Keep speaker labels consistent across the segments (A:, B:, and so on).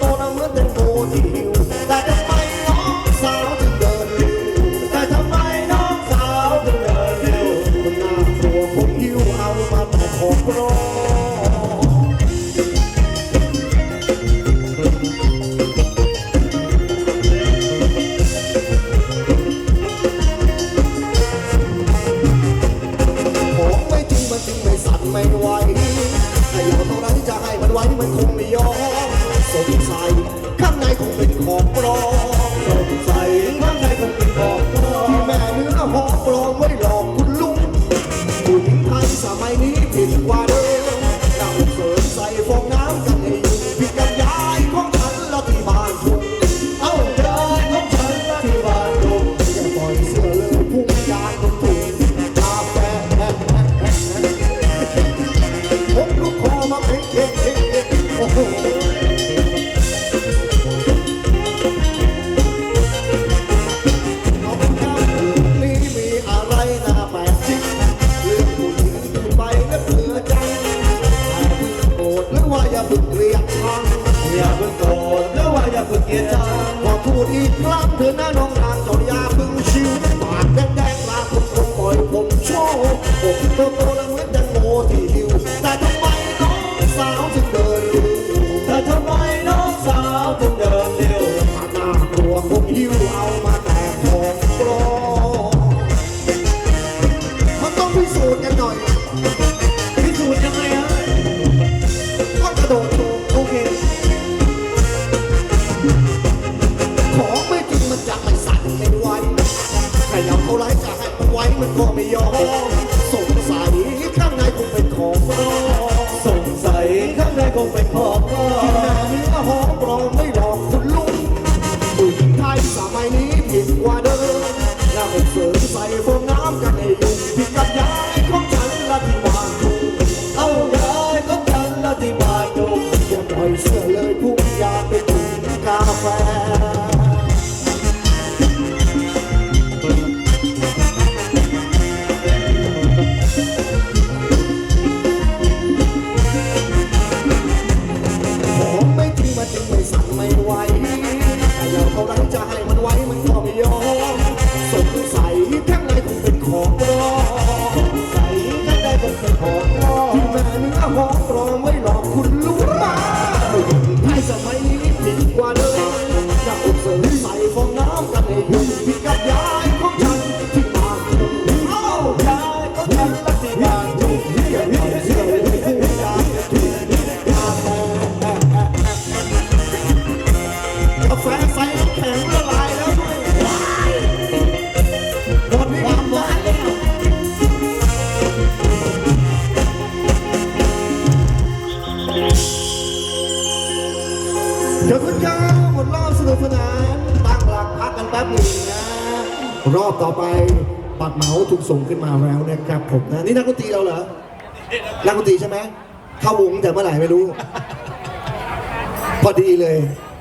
A: ตัวนะเหมือนแตงโมที่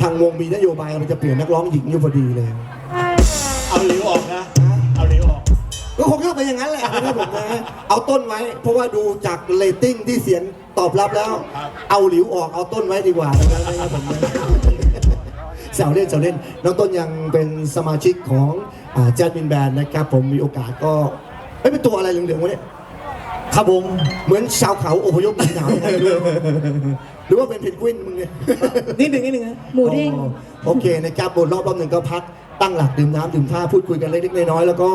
A: ทางวงมีนโยบายเราจะเปลี่
B: ยนนั
A: กร้องหญิงอยู่พอดีเลย เอา
B: หลิวออกนะ เอาหลิวออก
A: ก็คงจะเป็นอย่างนั้นแหละนะครับผมนะ เอาต้นไว้ เพราะว่าดูจากเรตติ้งที่เสียงตอบรับแล้วเอาหลิวออกเอาต้นไว้ดีกว่านะครับผมนะแซวเล่นแซวเล่น น้องต้นยังเป็นสมาชิกของแจ๊ดมินแบนนะครับผมมีโอกาสก็เอ้ยเป็นตัวอะไรเหลืองๆวะเนี่ย
B: ครับผม
A: เหมือนชาวเขาอพยพหนีหนาวยังไงไม่รู้หรือว่าเป็นเพนกวินมึงเนี่ย
B: นิดหนึ่งนิดหนึ่งฮะ
C: หมูเด้ง
A: อ๋อโอเคนะครับบนรอบรอบหนึ่งก็พักตั้งหลักดื่มน้ำดื่มท่าพูดคุยกันเล็กๆน้อยๆแล้วก็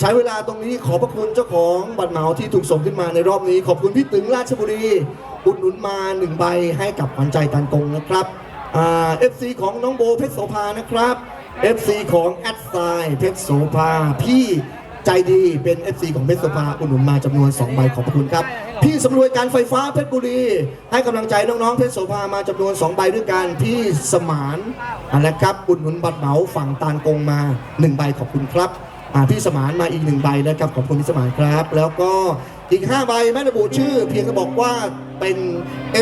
A: ใช้เวลาตรงนี้ขอบพระคุณเจ้าของบัตรเหมาที่ถูกส่งขึ้นมาในรอบนี้ ขอบคุณพี่ตึงราชบุรีอุดหนุนมาหนึ่งใบให้กับขวัญใจตันกงนะครับอ่าเอฟซีของน้องโบเพชรโสภานะครับ FC ของแอดไซเพชรโสภาพี่ ใจดีเป็น FC ของเพชรโสภาอุดหนุนมาจำนวน2ใบขอบพระคุณครับ พี่สำรวยการไฟฟ้าเพชรบุรี ให้กำลังใจน้องๆเพชรโสภามาจำนวน2ใบด้วยกันพี่สมานนะครับอุดหนุนบัตรเหมาฝั่งตานกงมา1ใบขอบคุณครับอ่าพี่สมานมาอีกหนึ่งใบนะครับขอบคุณพี่สมานครับ แล้วก็อีก5ใบไม่ระบุชื่อ เพียงก็บอกว่าเป็น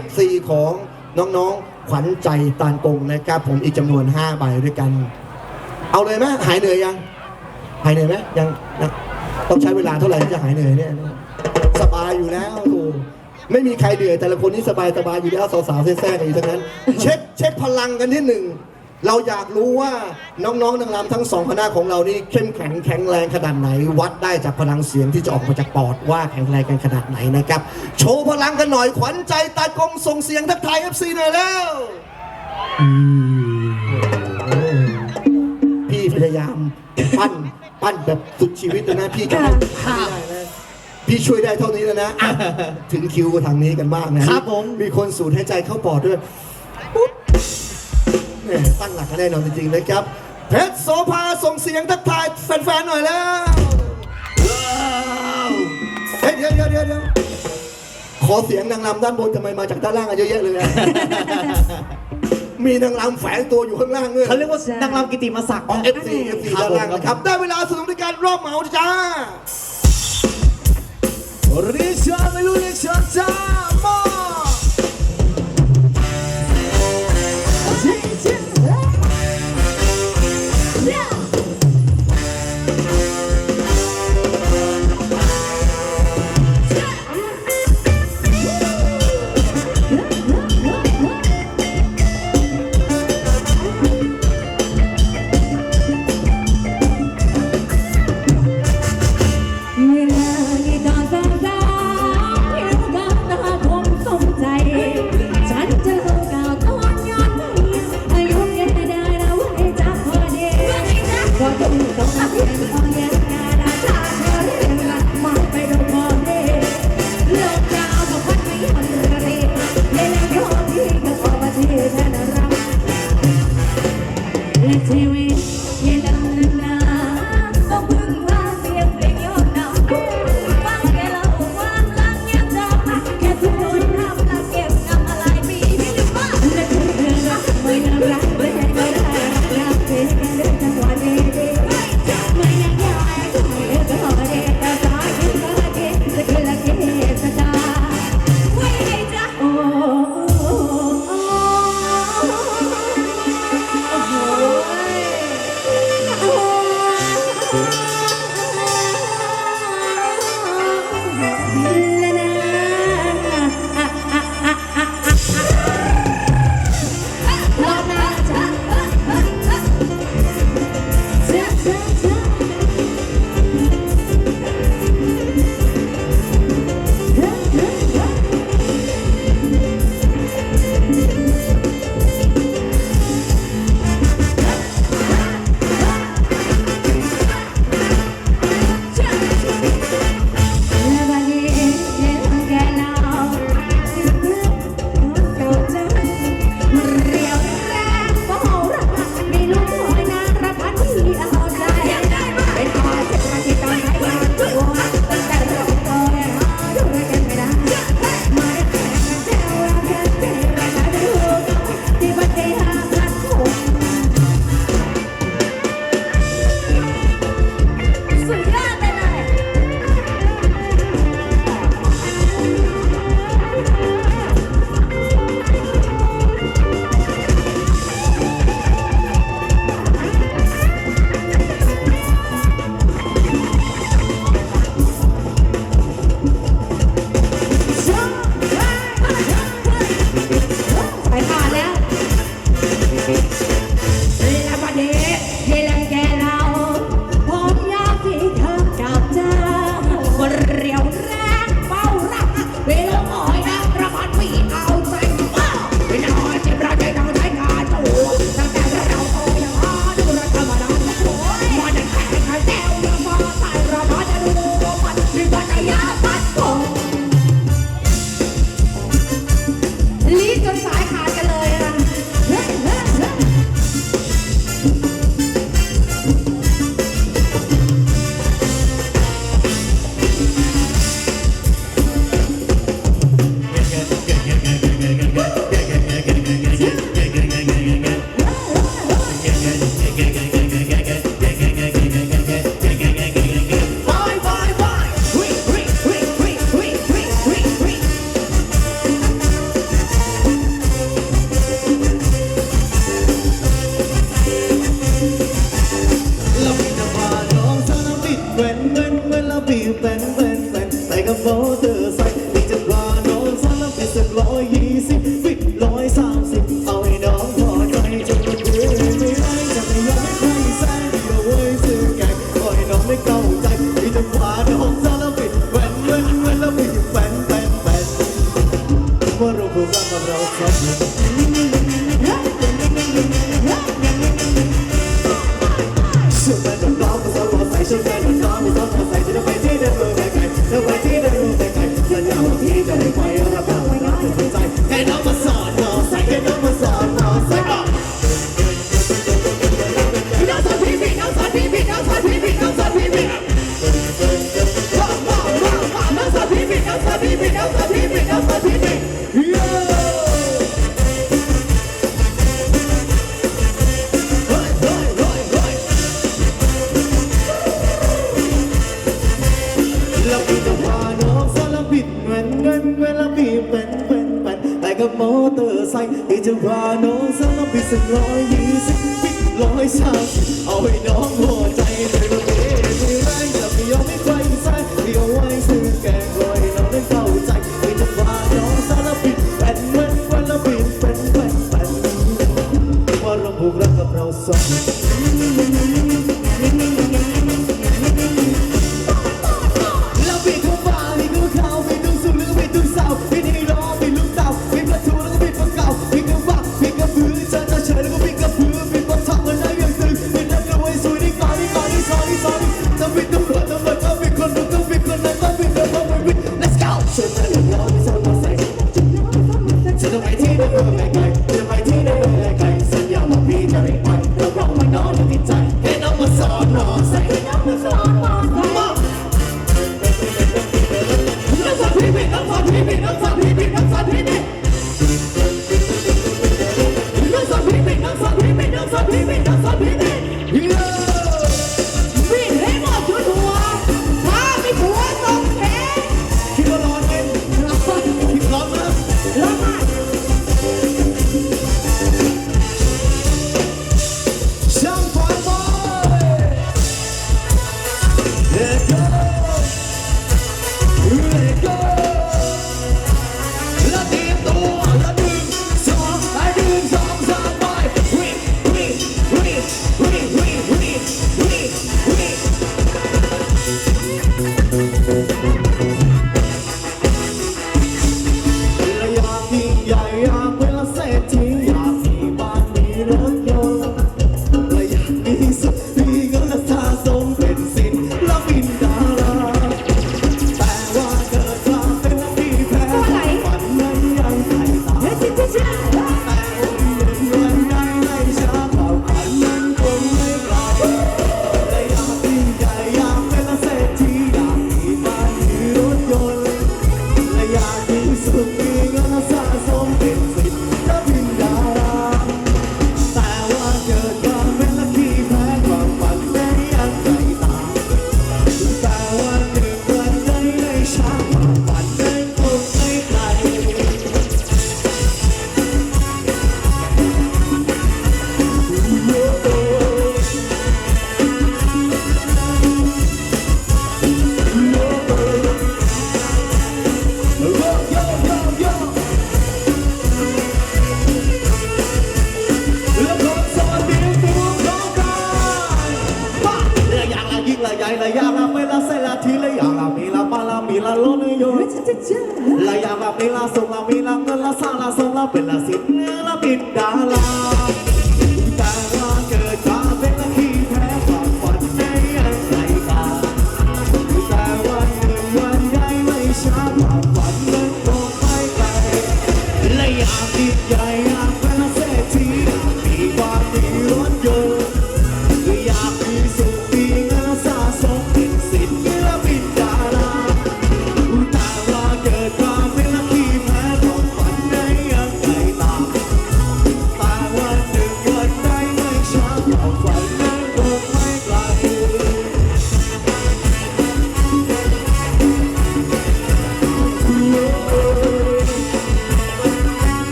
A: FC ของน้องๆ ขวัญใจตานกงนะครับผมอีกจำนวน5ใบด้วยกัน เอาเลยไหมหายเหนื่อยยัง หายเหนื่อยไหมยังยังต้องใช้เวลาเท่าไหร่ถึงจะหายเหนื่อยเนี่ยสบายอยู่แล้วดู
C: ไม่มีใครเหนื่อยแต่ละคนนี่สบายสบายอยู่แล้วสาวๆแซ่ๆกันอยู่ทั้งนั้น เช็คเช็คพลังกันนิดหนึ่งเราอยากรู้ว่าน้องๆนางรำทั้งสองคณะของเรานี่เข้มแข็งแข็งแรงขนาดไหน วัดได้จากพลังเสียงที่จะออกมาจากปอดว่าแข็งแรงกันขนาดไหนนะครับ โชว์พลังกันหน่อยขวัญใจตากลมส่งเสียงทักทาย FC หน่อยแล้วพี่พยายามปั้น ปั้นแบบสุดชีวิตเลยนะพี่ก็ไม่ได้นะพี่ช่วยได้เท่านี้แล้วนะอะถึงคิวทางนี้กันบ้างนะครับ
B: ผม
C: มีคนสูดหายใจเข้าปอดด้วยปุ๊บแหมตั้งหลักกันแน่นอนจริงๆนะครับ เพชรโสภาส่งเสียงทักทายแฟนๆหน่อยแล้วเฮ้ยเดี๋ยวเดี๋ยวเดี๋ยวเดี๋ยวขอเสียงนางรำด้านบนทำไมมาจากด้านล่างกันเยอะแยะเลยอะ มีนางรำแฝงตัวอยู่ข้างล่างด้วย
B: เขาเรียกว่านางรำกิติมศักดิ์
C: อ๋อ FC FC ด้านล่างนะครับ ได้เวลา
B: สนุกในการรอบเหมาจ้าเรียกชาไม่รู้เรียกชา
C: จ้า
B: มา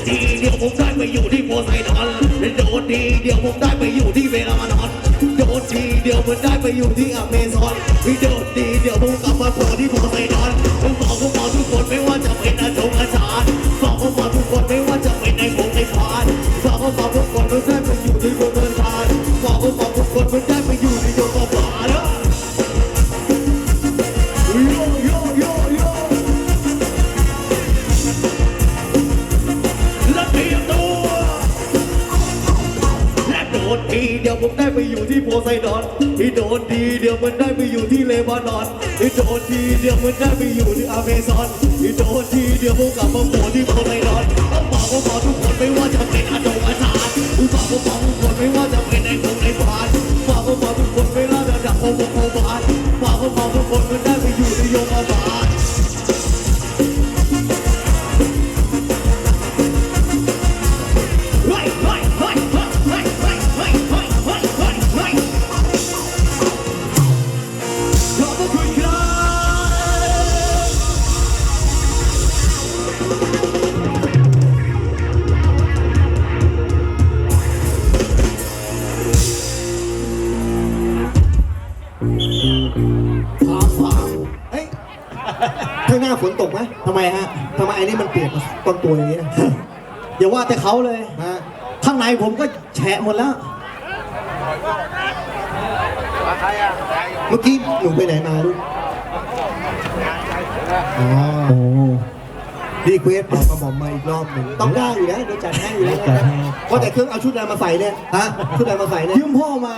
B: นทีเดียวผมได้ไปอยู่ที่โพไซดอนโดนทีเดียวผมได้ไปอยู่ที่เวลามานอนโดนทีเดียวผมได้ไปอยู่ที่อเมซอนโดนทีเดียวผมกลับมาโผล่ที่โพไซดอน ไม่นอนอีโดนทีเดี๋ยวมันได้ไปอยู่ที่เลบานอนอีโดนทีเดี๋ยวมันได้ไปอยู่ที่อเมซอนอีโดนทีเดี๋ยวพวกลับมาโผล่ที่โพไซดอนต้องบอกว่าบอกทุกคนไม่ว่าจะเป็นอาจงอาจารย์บอกว่าบอกทุกคนไม่ว่าจะเป็นในคงในพานบอกว่าบอกทุกคนเวลาจะดับโคโคโคบานบอกว่าบอกทุกคนมันได้ไปอยู่ในโยมบาล
A: ต้นตัวอย่างนี้นะ
D: อย่าว่าแต่เขาเลย
A: ฮะ
D: ข้างในผมก็แฉะหมดแล้ว
A: เมื่อกี้หนูไปไหนมาลูกอ๋อ
D: โอ้
A: รีเควสบอกกระหม่อมมาอีกรอบหนึ่งต้องได้อยู่แล้วเดี๋ยวจัดให้อยู่แล้ว
D: จัดให้
A: ว่าแต่เครื่องเอาชุดอะไรมาใส่เนี่ยฮะชุดอะไรมาใส่เนี่ย
D: ยืมพ่อมา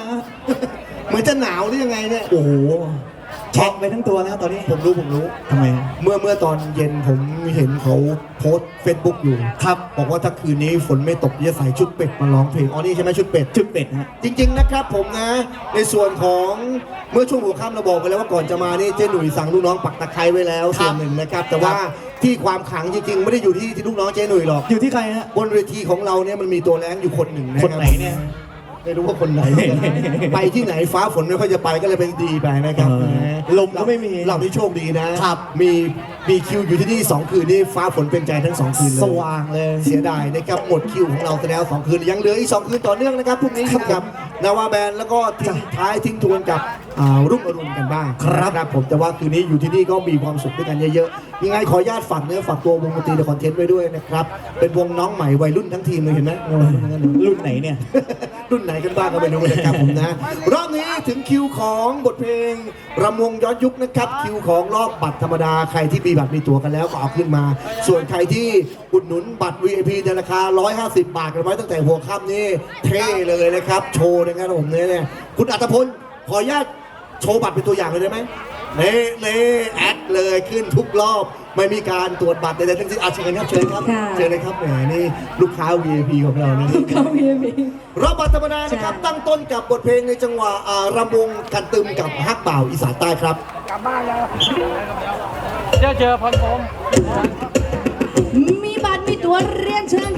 A: เหมือนจะหนาวหรือยังไงเนี่ย
D: โอ้โห แฉะไปทั้งตัวแล้วตอนนี้
A: ผมรู้ผมรู้
D: ทำไม
A: เมื่อเมื่อตอนเย็นผมเห็นเขาโพสเฟซบุ๊กอยู่
D: ครับ
A: บอกว่าถ้าคืนนี้ฝนไม่ตกจะใส่ชุดเป็ดมาร้องเพลงอ๋อนี่ใช่ไหมชุดเป็ด
D: จุดเป็ดฮะ
A: จริง ๆ นะครับผมนะ ในส่วนของเมื่อช่วงหัวค่ำเราบอกไปแล้วว่าก่อนจะมานี่เจ๊หนุ่ยสั่งลูกน้องปักตะไคร้ไว้แล้ว
D: ครับ
A: ส่วนหนึ่งนะครับแต่ว่าที่ความขลังจริงๆ ไม่ได้อยู่ที่ที่ลูกน้องเจ๊หนุ่ยหรอก
D: อยู่ที่ใครฮะ
A: บนเวทีของเราเนี่ยมันมีตัวแรงอยู่คนหนึ่งนะ
D: คน
A: รับ
D: ไหนเนี่ย
A: ไม่รู้ว่าคนไหน ไปที่ไหนฟ้าฝนไม่ค่อยจะไปก็เลยเป็นดีไปนะครับ
D: เออ
A: นะ
D: ลมก็ไม่มี
A: เราที่โชคดีนะครับ มีมีคิวอยู่ที่นี่สองคืนนี่ฟ้าฝนเป็นใจทั้งสองคืนเลย
D: สว่างเลย
A: เสียดายนะครับหมดคิวของเราไปแล้วสองคืนยังเหลืออีกสองคืนต่อเนื่องนะครับพรุ่งนี้อยู่กับ นาวาแบนแล้วก็ทิ้งท้ายทิ้งทวนกับอ่ารุ่งอรุณกันบ้าง
D: ครับ
A: ครับผมแต่ว่าคืนนี้อยู่ที่นี่ก็มีความสุขด้วยกันเยอะๆยังไงขออนุญาตฝากเนื้อฝากตัววงดนตรีในคอนเทนต์ไว้ด้วยนะครับเป็นวงน้องใหม่วัยรุ่นทั้งทีมเลยเห็นไหม
D: รุ่นไหนเนี่ย
A: รุ่นไหนกันบ้างก็ไม่รู้นะครับผมนะรอบนี้ถึงคิวของบทเพลงรำวงย้อนยุคนะครับ คิวของรอบบัตรธรรมดาใครที่มีบัตรมีตั๋วกันแล้วก็เอาขึ้นมา ส่วนใครที่อุดหนุนบัตร VIP ในราคา 150 บาทกันไว้ตั้งแต่หัวค่ำนี่เท่เลยนะครับโชว์นะครับผมเนี่ยคุณอัตพลขออนุญาตโชว์บัตรเป็นตัวอย่างเลยได้ไหมเน่เน่แอดเลยขึ้นทุกรอบ ไม่มีการตรวจบัตรใดๆทั้งสิ้นอาเชิญครับเชิญครับ
C: ค่ะ
A: เชิญเลยครับแหมนี่ลูกค้า VIP ของเรานะ
C: เขามีมี
A: รอบบัตรธรรมดานะครับ
C: ใช่
A: ตั้งต้นกับบทเพลงในจังหวะอ่ารำวงกันตึมกับฮักบ่าวอีสานใต้ครับ
E: เจอเจอพันผม
C: มีบัตรมีตั๋วเรียนเชิญ